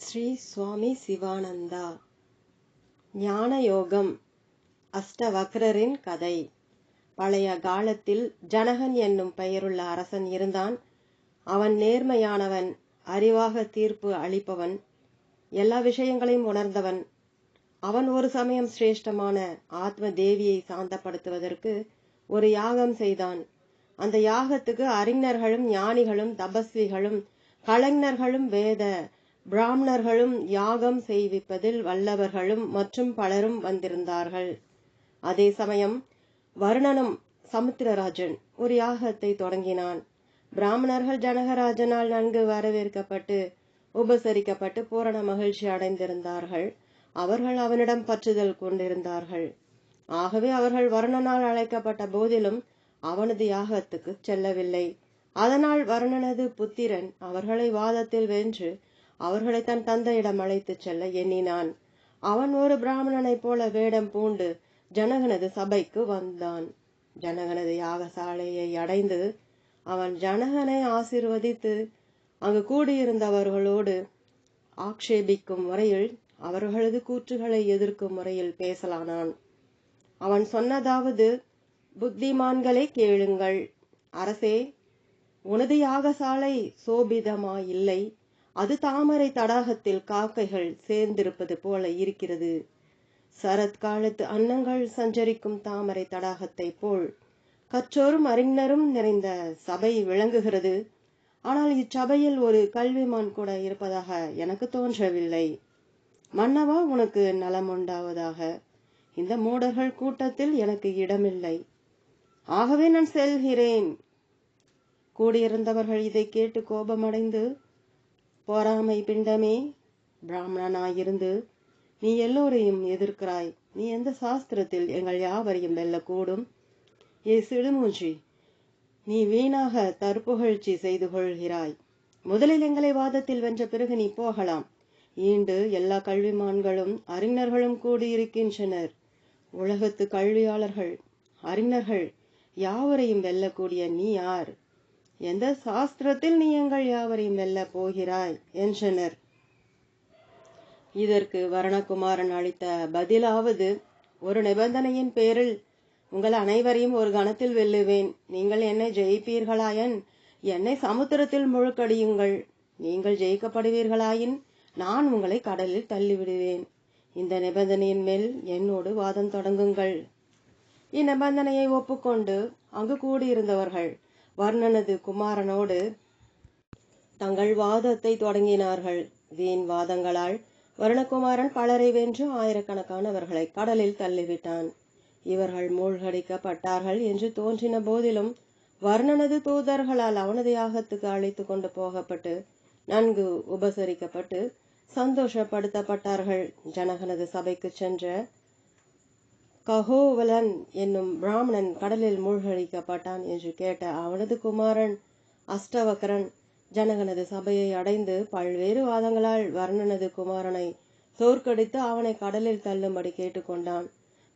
ஸ்ரீ சுவாமி சிவானந்தா. ஞான யோகம் அஷ்டவக்ரரின் கதை. பழைய காலத்தில் ஜனகன் என்னும் பெயருள்ள அரசன் இருந்தான். அவன் நேர்மையானவன் அறிவாக தீர்ப்பு அளிப்பவன் எல்லா விஷயங்களையும் உணர்ந்தவன். அவன் ஒரு சமயம் சிரேஷ்டமான ஆத்ம தேவியை சாந்தப்படுத்துவதற்கு ஒரு யாகம் செய்தான். அந்த யாகத்துக்கு அறிஞர்களும் ஞானிகளும் தபஸ்விகளும் கலைஞர்களும் வேத பிராமணர்களும் யாகம் செய்விப்பதில் வல்லவர்களும் மற்றும் பலரும் வந்திருந்தார்கள். அதே சமயம் வருணனும் சமுத்திரராஜன் ஒரு யாகத்தை தொடங்கினான். பிராமணர்கள் ஜனகராஜனால் நன்கு வரவேற்கப்பட்டு உபசரிக்கப்பட்டு பூரண மகிழ்ச்சி அடைந்திருந்தார்கள். அவர்கள் அவனிடம் பற்றுதல் கொண்டிருந்தார்கள். ஆகவே அவர்கள் வருணனால் அழைக்கப்பட்ட போதிலும் அவனது யாகத்துக்கு செல்லவில்லை. அதனால் வருணனது புத்திரன் அவர்களை வாதத்தில் வென்று அவர்களை தன் தந்தையிடம் அழைத்துச் செல்ல எண்ணினான். அவன் ஒரு பிராமணனைப் போல வேடம் பூண்டு ஜனகனது சபைக்கு வந்தான். ஜனகனது யாகசாலையை அடைந்து அவன் ஜனகனை ஆசிர்வதித்து அங்கு கூடியிருந்தவர்களோடு ஆக்ஷேபிக்கும் முறையில் அவர்களது கூற்றுகளை எதிர்க்கும் முறையில் பேசலானான். அவன் சொன்னதாவது புத்திமான்களை கேளுங்கள். அரசே உனது யாகசாலை சோபிதமாயில்லை. அது தாமரை தடாகத்தில் காக்கைகள் சேர்ந்திருப்பது போல இருக்கிறது. சரத்காலத்து அன்னங்கள் சஞ்சரிக்கும் தாமரை தடாகத்தை போல் கற்றோரும் அறிஞரும் நிறைந்த சபை விளங்குகிறது. ஆனால் இச்சபையில் ஒரு கல்விமான் கூட இருப்பதாக எனக்கு தோன்றவில்லை. மன்னவா உனக்கு நலம் உண்டாவதாக. இந்த மூடர்கள் கூட்டத்தில் எனக்கு இடமில்லை. ஆகவே நான் செல்கிறேன். கூடியிருந்தவர்கள் இதை கேட்டு கோபமடைந்து பொறாமை பிண்டமே. பிராமணனாயிருந்து நீ எல்லோரையும் எதிர்க்கிறாய். நீ எந்த சாஸ்திரத்தில் எங்கள் யாவரையும் வெல்லக்கூடும்? ஏ சிடுமூஞ்சி நீ வீணாக தற்புகழ்ச்சி செய்து கொள்கிறாய் முதலில் எங்களை வாதத்தில் வென்ற பிறகு நீ போகலாம். ஈண்டு எல்லா கல்விமான்களும் அறிஞர்களும் கூடியிருக்கின்றனர். உலகத்து கல்வியாளர்கள் அறிஞர்கள் யாவரையும் வெல்லக்கூடிய நீ யார்? எந்த சாஸ்திரத்தில் நீ எங்கள் யாவரையும் வெல்ல போகிறாய்? என்றனர். இதற்கு வரணகுமாரன் அளித்த பதிலாவது ஒரு நிபந்தனையின் பேரில் உங்கள் அனைவரையும் ஒரு கணத்தில் வெல்லுவேன். நீங்கள் என்னை ஜெயிப்பீர்களாயன் என்னை சமுத்திரத்தில் முழுக்கடியுங்கள். நீங்கள் ஜெயிக்கப்படுவீர்களாயின் நான் உங்களை கடலில் தள்ளிவிடுவேன். இந்த நிபந்தனையின் மேல் என்னோடு வாதம் தொடங்குங்கள் இந்நிபந்தனையை ஒப்புக்கொண்டு அங்கு கூடியிருந்தவர்கள் வர்ணனது குமாரனோடு தங்கள் வாதத்தை தொடங்கினார்கள். வீண் வாதங்களால் வருணகுமாரன் பலரை வென்று ஆயிரக்கணக்கானவர்களை கடலில் தள்ளிவிட்டான். இவர்கள் மூழ்கடிக்கப்பட்டார்கள் என்று தோன்றின போதிலும் வர்ணனது தூதர்களால் அவனது யாகத்துக்கு அழைத்து கொண்டு போகப்பட்டு நன்கு உபசரிக்கப்பட்டு சந்தோஷப்படுத்தப்பட்டார்கள். ஜனகனது சபைக்கு சென்ற ககோவலன் என்னும் பிராமணன் கடலில் மூழ்கடிக்கப்பட்டான் என்று கேட்ட அவனது குமாரன் அஷ்டவக்கரன் ஜனகனது சபையை அடைந்து பல்வேறு வாதங்களால் வர்ணனது குமாரனை தோற்கடித்து அவனை கடலில் தள்ளும்படி கேட்டுக்கொண்டான்.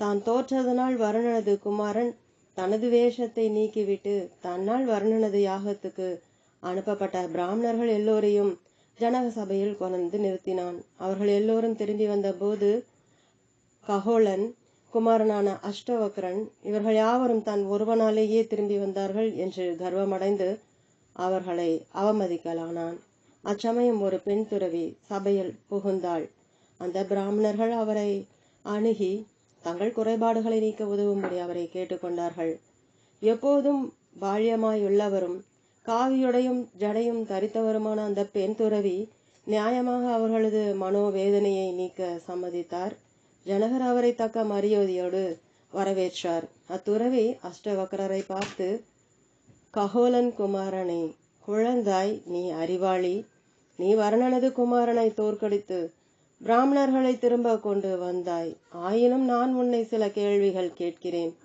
தான் தோற்றதனால் வருணனது குமாரன் தனது வேஷத்தை நீக்கிவிட்டு தன்னால் வருணனது யாகத்துக்கு அனுப்பப்பட்ட பிராமணர்கள் எல்லோரையும் ஜனக சபையில் கொண்டு நிறுத்தினான். அவர்கள் எல்லோரும் திரும்பி வந்தபோது ககோலன் குமாரனான அஷ்டவக்ரன் இவர்கள் யாவரும் தான் ஒருவனாலேயே திரும்பி வந்தார்கள் என்று கர்வமடைந்து அவர்களை அவமதிக்கலானான். அச்சமயம் ஒரு பெண் துறவி சபையில் புகுந்தாள். அந்த பிராமணர்கள் அவரை அணுகி தங்கள் குறைபாடுகளை நீக்க உதவும்படி அவரை கேட்டுக்கொண்டார்கள். எப்போதும் பால்யமாயுள்ளவரும் காவியுடையும் ஜடையும் தரித்தவருமான அந்த பெண் துறவி நியாயமாக அவர்களது மனோவேதனையை நீக்க சம்மதித்தார். ஜனகர் அவரை தக்க மரியாதையோடு வரவேற்றார். அத்துறவி அஷ்டவக்கரரை பார்த்து ககோலன் குமாரனே குழந்தாய் நீ அறிவாளி. நீ வர்ணனது குமாரனை தோற்கடித்து பிராமணர்களை திரும்ப கொண்டு வந்தாய். ஆயினும் நான் உன்னை சில கேள்விகள் கேட்கிறேன்.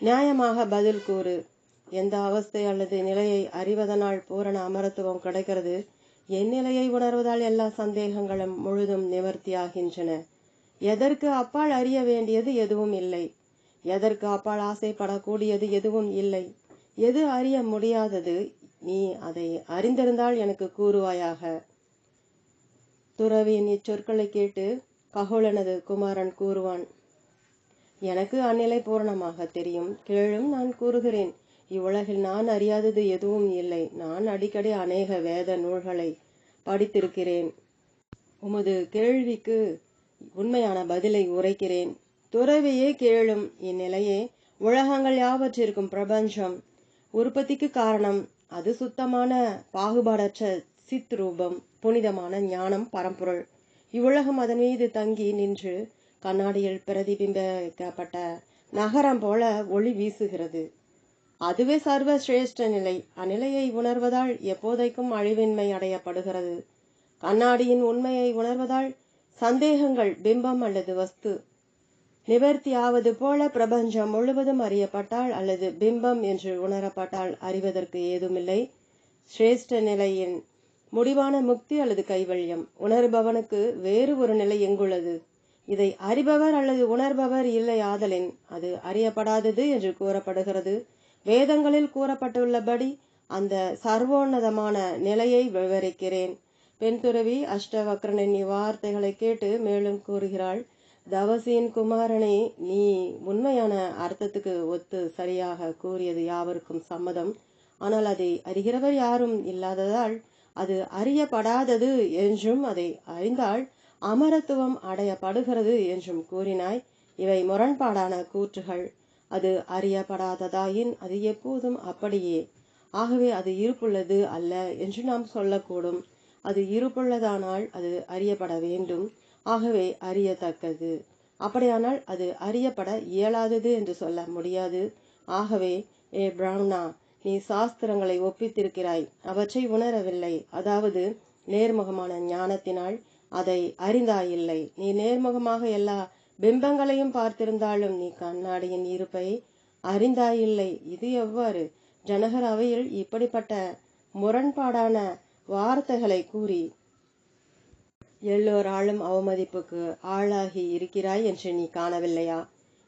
நியாயமாக பதில் கூறு. எந்த அவஸ்தை அல்லது நிலையை அறிவதனால் பூரண அமரத்துவம் கிடைக்கிறது? என் நிலையை உணர்வதால் எல்லா சந்தேகங்களும் முழுதும் நிவர்த்தியாகின்றன. எதற்கு அப்பால் அறிய வேண்டியது எதுவும் இல்லை. எதற்கு அப்பால் ஆசைப்படக்கூடியது எதுவும் இல்லை. எது அறிய முடியாதது நீ அதை அறிந்திருந்தால் எனக்கு கூறுவாயாக. துறவியின் இச்சொற்களை கேட்டு ககோலனது குமாரன் கூறுவான் எனக்கு அந்நிலை பூரணமாக தெரியும். கேளும் நான் கூறுகிறேன். இவ்வுலகில் நான் அறியாதது எதுவும் இல்லை. நான் அடிக்கடி அநேக வேத நூல்களை படித்திருக்கிறேன். உமது கேள்விக்கு உண்மையான பதிலை உரைக்கிறேன். துறவியே கேளும் இந்நிலையே உலகங்கள் யாவற்றிற்கும் பிரபஞ்சம். உற்பத்திக்கு காரணம் அது சுத்தமான பாகுபாடற்ற சித் ரூபம் புனிதமான ஞானம் பரம்பொருள். இவ்வுலகம் அதன் மீது தங்கி நின்று கண்ணாடியில் பிரதிபிம்பிக்கப்பட்ட நகரம் போல ஒளி வீசுகிறது. அதுவே சர்வ சிரேஷ்ட நிலை. அந்நிலையை உணர்வதால் எப்போதைக்கும் அழிவின்மை அடையப்படுகிறது. கண்ணாடியின் உண்மையை உணர்வதால் சந்தேகங்கள் பிம்பம் அல்லது வஸ்து. நிவர்த்தியாவது போல பிரபஞ்சம் முழுவதும் அறியப்பட்டால் அல்லது பிம்பம் என்று உணரப்பட்டால் அறிவதற்கு ஏதுமில்லை. சிரேஷ்ட நிலையின் முடிவான முக்தி அல்லது கைவல்யம். உணர்பவனுக்கு வேறு ஒரு நிலை எங்குள்ளது? இதை அறிபவர் அல்லது உணர்பவர் இல்லை ஆதலின் அது அறியப்படாதது என்று கூறப்படுகிறது. வேதங்களில் கூறப்பட்டுள்ளபடி அந்த சர்வோன்னதமான நிலையை விவரிக்கிறேன். பெண் துறவி அஷ்டவக்ரனின் இவ்வார்த்தைகளை கேட்டு மேலும் கூறுகிறாள் தவசியின் குமாரனை நீ உண்மையான அர்த்தத்துக்கு ஒத்து சரியாக கூறியது யாவருக்கும் சம்மதம். ஆனால் அதை அறிகிறவர் யாரும் இல்லாததால் அது அறியப்படாதது என்றும் அதை அறிந்தால் அமரத்துவம் அடையப்படுகிறது என்றும் கூறினாய். இவை முரண்பாடான கூற்றுகள். அது அறியப்படாததாயின் அது எப்போதும் அப்படியே. ஆகவே அது இருப்புள்ளது அல்ல என்று நாம் சொல்லக்கூடும். அது இருப்புள்ளதானால் அது அறியப்பட வேண்டும். ஆகவே அறியத்தக்கது. அப்படியானால் அது அறியப்பட இயலாதது என்று சொல்ல முடியாது. ஆகவே ஏ பிராமணா நீ சாஸ்திரங்களை ஒப்பித்திருக்கிறாய். அவற்றை உணரவில்லை. அதாவது நேர்முகமான ஞானத்தினால் அதை அறிந்தாயில்லை. நீ நேர்முகமாக எல்லா பிம்பங்களையும் பார்த்திருந்தாலும் நீ கண்ணாடியின் இருப்பை அறிந்தாயில்லை. இது எவ்வாறு? ஜனகர் அவையில் இப்படிப்பட்ட முரண்பாடான வார்த்தைகளை கூறி எல்லோராலும் அவமதிப்புக்கு ஆளாகி இருக்கிறாய் என்று நீ காணவில்லையா?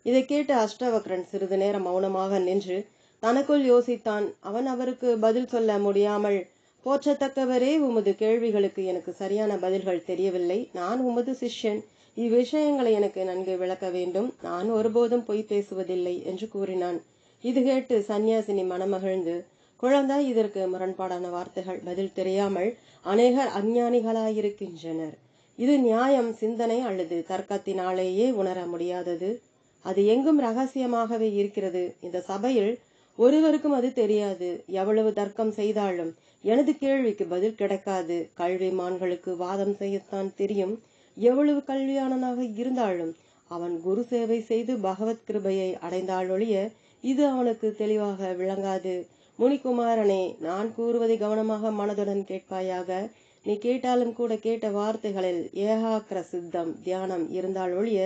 இதை கேட்டு அஷ்டவக்ரன் சிறிது நேரம் மௌனமாக நின்று தனக்குள் யோசித்தான் அவன் அவருக்கு பதில் சொல்ல முடியாமல் போற்றத்தக்கவரே? உமது கேள்விகளுக்கு எனக்கு சரியான பதில்கள் தெரியவில்லை. நான் உமது சிஷ்யன். இவ்விஷயங்களை எனக்கு நன்கு விளக்க வேண்டும். நான் ஒருபோதும் பொய் பேசுவதில்லை என்று கூறினான். இது கேட்டு சந்நியாசினி மனமகிழ்ந்து குழந்தாய் இதற்கு முரண்பாடான வார்த்தைகள் பதில் தெரியாமல் அநேகர் அஞ்ஞானிகளாயிருக்கின்றனர். இது நியாயம் சிந்தனை அல்லது தர்க்கத்தினாலேயே உணர முடியாதது. அது எங்கும் ரகசியமாகவே இருக்கிறது. இந்த சபையில் ஒருவருக்கும் அது தெரியாது. எவ்வளவு தர்க்கம் செய்தாலும் எனது கேள்விக்கு பதில் கிடைக்காது. கல்விமான்களுக்கு வாதம் செய்யத்தான் தெரியும். எவ்வளவு கல்வியானனாக இருந்தாலும் அவன் குரு சேவை செய்து பகவத் கிருபையை அடைந்தாலொழிய இது அவனுக்கு தெளிவாக விளங்காது. முனிகுமாரனே நான் கூறுவதை கவனமாக மனதுடன் கேட்பாயாக. நீ கேட்டாலும் கூட கேட்ட வார்த்தைகளில் ஏகாக்கிர சித்தம் தியானம் இருந்தால் ஒழிய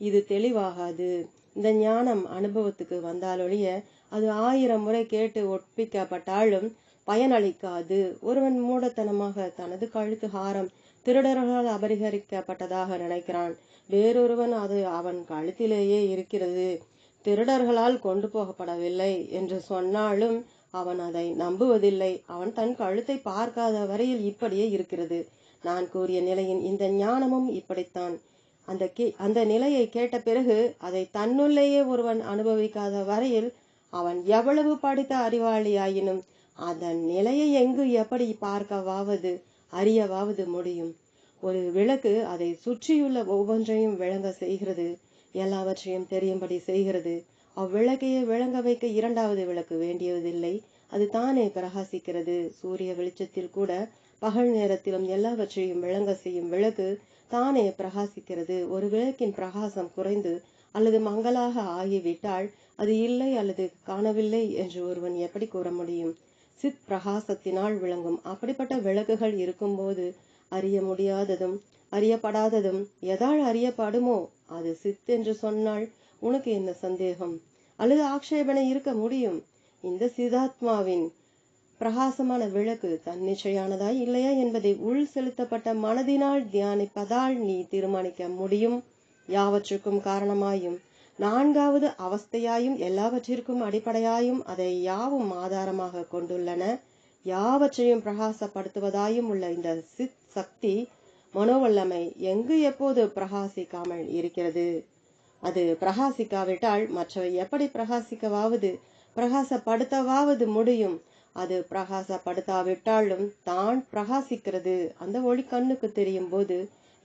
இது தெளிவாகாது. இந்த ஞானம் அனுபவத்துக்கு வந்தாலொழிய அது ஆயிரம் முறை கேட்டு ஒப்பிக்கப்பட்டாலும் பயனளிக்காது. ஒருவன் மூடத்தனமாக தனது கழுத்து ஹாரம் திருடர்களால் அபரிகரிக்கப்பட்டதாக நினைக்கிறான். வேறொருவன் அது அவன் கழுத்திலேயே இருக்கிறது. திருடர்களால் கொண்டு போகப்படவில்லை என்று சொன்னாலும் அவன் அதை நம்புவதில்லை. அவன் தன் கழுத்தை பார்க்காத வரையில் இப்படியே இருக்கிறது. நான் கூறிய நிலையின் இந்த ஞானமும் இப்படித்தான். அந்த கே அந்த நிலையை கேட்ட பிறகு அதை தன்னுள்ளேயே ஒருவன் அனுபவிக்காத வரையில் அவன் எவ்வளவு படித்த அறிவாளியாயினும் அதன் நிலையை எங்கு எப்படி பார்க்கவாவது அறியவாவது முடியும். ஒரு விளக்கு அதை சுற்றியுள்ள ஒவ்வொன்றையும் விளங்க செய்கிறது எல்லாவற்றையும் தெரியும்படி செய்கிறது. அவ்விளக்கையே விளங்க வைக்க இரண்டாவது விளக்கு வேண்டியதில்லை. அது தானே பிரகாசிக்கிறது. சூரிய வெளிச்சத்தில் கூட பகல் நேரத்திலும் எல்லாவற்றையும் விளங்க செய்யும் விளக்கு தானே பிரகாசிக்கிறது. ஒரு விளக்கின் பிரகாசம் குறைந்து அல்லது மங்களாக ஆகிவிட்டால் அது இல்லை அல்லது காணவில்லை என்று ஒருவன் எப்படி கூற முடியும்? சித் பிரகாசத்தினால் விளங்கும். அப்படிப்பட்ட விளக்குகள் இருக்கும்போது அறிய முடியாததும் அறியப்படாததும் எதால் அறியப்படுமோ? அது சித் என்று சொன்னால் உனக்கு என்ன சந்தேகம்? அல்லது ஆக்ஷேபனை இருக்க முடியும். இந்த சிதாத்மாவின் பிரகாசமான விளக்கு தன்னிச்சையானதாய் இல்லையா என்பதை உள் செலுத்தப்பட்ட மனதினால் தியானிப்பதால் நீ தீர்மானிக்க முடியும். யாவற்றுக்கும் காரணமாயும் நான்காவது அவஸ்தையாயும் எல்லாவற்றிற்கும் அடிப்படையாயும் அதை யாவும் ஆதாரமாக கொண்டுள்ளன. யாவற்றையும் பிரகாசப்படுத்துவதாயும் உள்ள இந்த சித் சக்தி மனோவல்லமை எங்கு எப்போது பிரகாசிக்காமல் இருக்கிறது? அது பிரகாசிக்காவிட்டால் மற்றவை எப்படி பிரகாசிக்கவாவது? பிரகாசப்படுத்தவாவது முடியும். அது பிரகாசப்படுத்தாவிட்டாலும் தான் பிரகாசிக்கிறது. அந்த ஒளி கண்ணுக்கு தெரியும் போது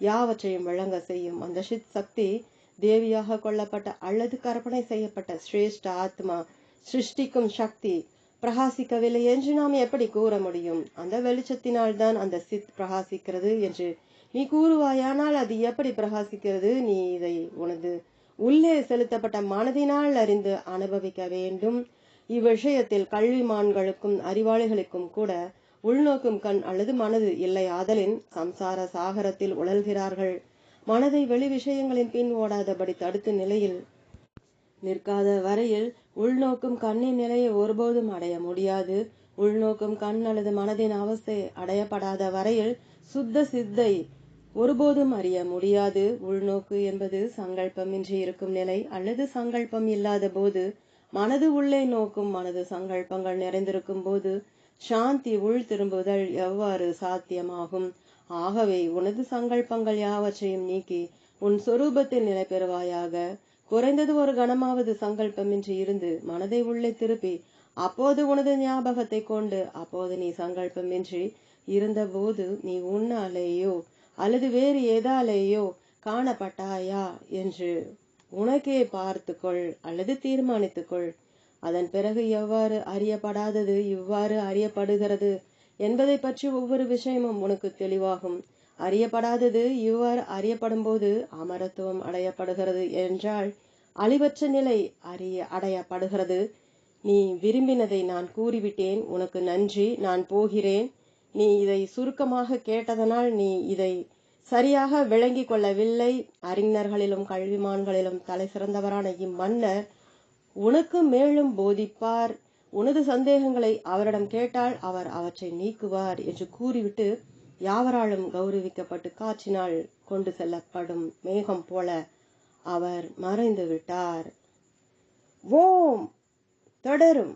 யாவற்றையும் விளங்க செய்யும். அந்த சித் சக்தி தேவியாக கொள்ளப்பட்ட அல்லது கற்பனை செய்யப்பட்ட சிரேஷ்ட ஆத்மா சிருஷ்டிக்கும் சக்தி பிரகாசிக்கவில்லை என்று நாம் எப்படி கூற முடியும்? அந்த வெளிச்சத்தினால் தான் அந்த சித் பிரகாசிக்கிறது என்று நீ கூறுவாயானால் அது எப்படி பிரகாசிக்கிறது? நீ இதை உனது உள்ளே செலுத்தப்பட்ட மனதினால் அறிந்து அனுபவிக்க வேண்டும். இவ்விஷயத்தில் கல்விமான்களுக்கும் அறிவாளிகளுக்கும் கூட உள்நோக்கும் கண் அல்லது மனது இல்லை. ஆதலின் சம்சார சாகரத்தில் உழல்கிறார்கள். மனதை வெளி விஷயங்களின் பின் ஓடாதபடி தடுத்து நிலையில் நிற்காத வரையில் உள்நோக்கும் கண்ணின் நிலையை ஒருபோதும் அடைய முடியாது. உள்நோக்கும் கண் அல்லது மனதின் அவஸ்தை அடையப்படாத வரையில் சுத்த சித்தை ஒருபோதும் அறிய முடியாது. உள்நோக்கு என்பது சங்கல்பமின்றி இருக்கும் நிலை. அல்லது சங்கல்பம் இல்லாத போது மனது உள்ளே நோக்கும் மனது சங்கல்பங்கள் நிறைந்திருக்கும் போது சாந்தி உள் திரும்புதல் எவ்வாறு சாத்தியமாகும்? ஆகவே உனது சங்கல்பங்கள் யாவற்றையும் நீக்கி உன் சொரூபத்தில் நிலை பெறுவாயாக. குறைந்தது ஒரு கணமாவது சங்கல்பமின்றி இருந்து மனதை உள்ளே திருப்பி அப்போது உனது ஞாபகத்தை கொண்டு அப்போது நீ சங்கல்பமின்றி இருந்தபோது நீ உன்னாலேயோ அல்லது வேறு ஏதாலேயோ காணப்பட்டாயா என்று உனக்கே பார்த்துக்கொள் அல்லது தீர்மானித்துக்கொள். அதன் பிறகு எவ்வாறு அறியப்படாதது இவ்வாறு அறியப்படுகிறது என்பதை பற்றி ஒவ்வொரு விஷயமும் உனக்கு தெளிவாகும். அறியப்படாதது இவ்வாறு அறியப்படும் போது அமரத்துவம் அடையப்படுகிறது என்றால் அழிவற்ற நிலை அறிய அடையப்படுகிறது. நீ விரும்பினதை நான் கூறிவிட்டேன் உனக்கு நன்றி நான் போகிறேன். நீ இதை சுருக்கமாக கேட்டதனால் நீ இதை சரியாக விளங்கிக் கொள்ளவில்லை. அறிஞர்களிலும் கல்விமான்களிலும் தலை சிறந்தவரான இம்மன்னர் உனக்கு மேலும் போதிப்பார். உனது சந்தேகங்களை அவரிடம் கேட்டால் அவர் அவற்றை நீக்குவார் என்று கூறிவிட்டு யாவராலும் கௌரவிக்கப்பட்டு காற்றினால் கொண்டு செல்லப்படும் மேகம் போல அவர் மறைந்து விட்டார் ஓம்! தொடரும்.